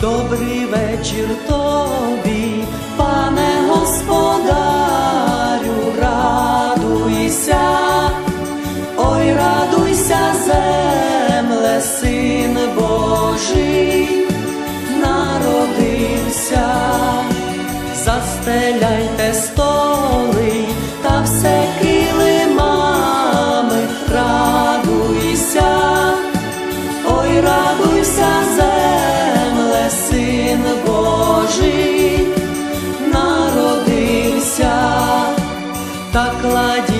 Добрий вечір тобі, пане господарю,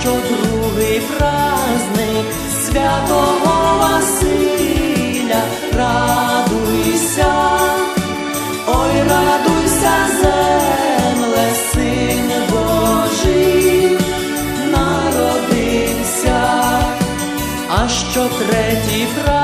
що другий праздник святого Василя, радуйся. Ой, радуйся, земле, син Божий, народився, а що третій праздник,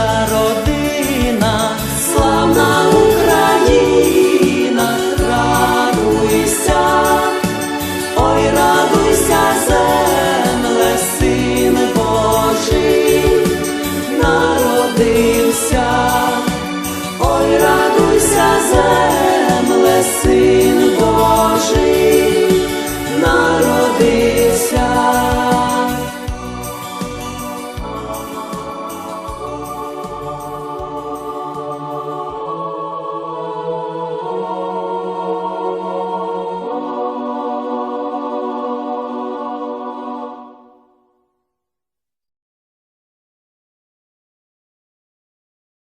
наша родина, славна Україна, радуйся. Ой, радуйся, земле, син Божий, народився, ой, радуйся, земле,